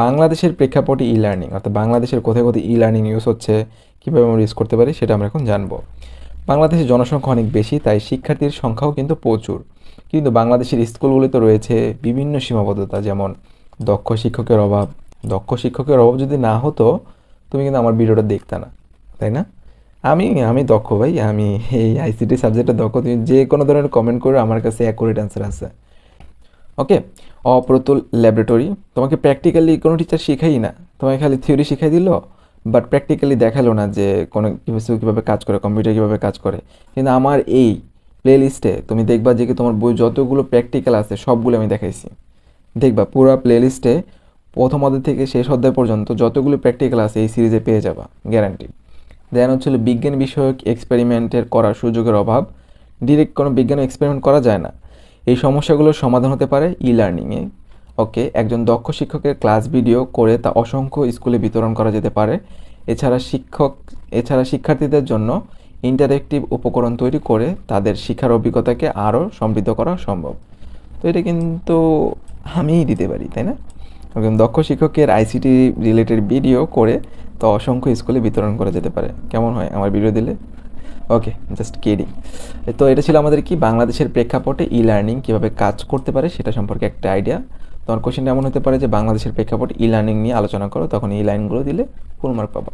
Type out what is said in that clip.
বাংলাদেশের প্রেক্ষাপটে e learning অর্থাৎ বাংলাদেশের কোথায় কোথায় ই লার্নিং ইউজ হচ্ছে, কীভাবে আমরা ইউজ করতে পারি, সেটা আমরা এখন জানব। বাংলাদেশের জনসংখ্যা অনেক বেশি, তাই শিক্ষার্থীর সংখ্যাও কিন্তু প্রচুর। কিন্তু বাংলাদেশের স্কুলগুলিতে রয়েছে বিভিন্ন সীমাবদ্ধতা, যেমন দক্ষ শিক্ষকের অভাব। দক্ষ শিক্ষকের অভাব যদি না হতো, তুমি কিন্তু আমার ভিডিওটা দেখতে না, তাই না? আমি আমি দক্ষ ভাই, আমি এই আইসিটি সাবজেক্টে দক্ষ। তুমি যে কোনো ধরনের কমেন্ট করে, আমার কাছে অ্যাকুরেট অ্যান্সার আছে। ওকে অপ্রতুল ল্যাবরেটরি তোমাকে প্র্যাকটিক্যালি কোনো টিচার শেখাই না। তোমাকে খালি থিওরি শিখাই দিল বাট প্র্যাকটিক্যালি দেখাল না যে কোনো কীভাবে কীভাবে কাজ করে কম্পিউটার কীভাবে কাজ করে। কিন্তু আমার এই প্লে লিস্টে তুমি দেখবা যে কি তোমার বই যতগুলো প্র্যাকটিক্যাল আছে, সবগুলো আমি দেখাইছি। দেখবা পুরো প্লে লিস্টে প্রথম অধ্যায় থেকে শেষ অধ্যায় পর্যন্ত যতগুলো প্র্যাকটিক্যাল আছে এই সিরিজে পেয়ে যাবা গ্যারান্টি দেন হচ্ছে হলো বিজ্ঞান বিষয়ক এক্সপেরিমেন্টের করার সুযোগের অভাব। ডিরেক্ট কোনো বিজ্ঞান এক্সপেরিমেন্ট করা যায় না। এই সমস্যাগুলোর সমাধান হতে পারে ই লার্নিংয়ে ওকে, একজন দক্ষ শিক্ষকের ক্লাস ভিডিও করে তা অসংখ্য স্কুলে বিতরণ করা যেতে পারে। এছাড়া শিক্ষক, এছাড়া শিক্ষার্থীদের জন্য ইন্টারেক্টিভ উপকরণ তৈরি করে তাদের শিক্ষার অভিজ্ঞতাকে আরও সমৃদ্ধ করা সম্ভব। তো এটা কিন্তু আমিই দিতে পারি, তাই না? একজন দক্ষ শিক্ষকের আইসিটি রিলেটেড ভিডিও করে তা অসংখ্য স্কুলে বিতরণ করা যেতে পারে। কেমন হয় আমার ভিডিও দিলে? ওকে জাস্ট কেডিং তো এটা ছিল আমাদের কি বাংলাদেশের প্রেক্ষাপটে ই লার্নিং কীভাবে কাজ করতে পারে সেটা সম্পর্কে একটা আইডিয়া তোমার কোশ্চেনটা এমন হতে পারে যে বাংলাদেশের প্রেক্ষাপটে ই লার্নিং নিয়ে আলোচনা করো, তখন এই লাইনগুলো দিলে ফুল মার্ক পাবা।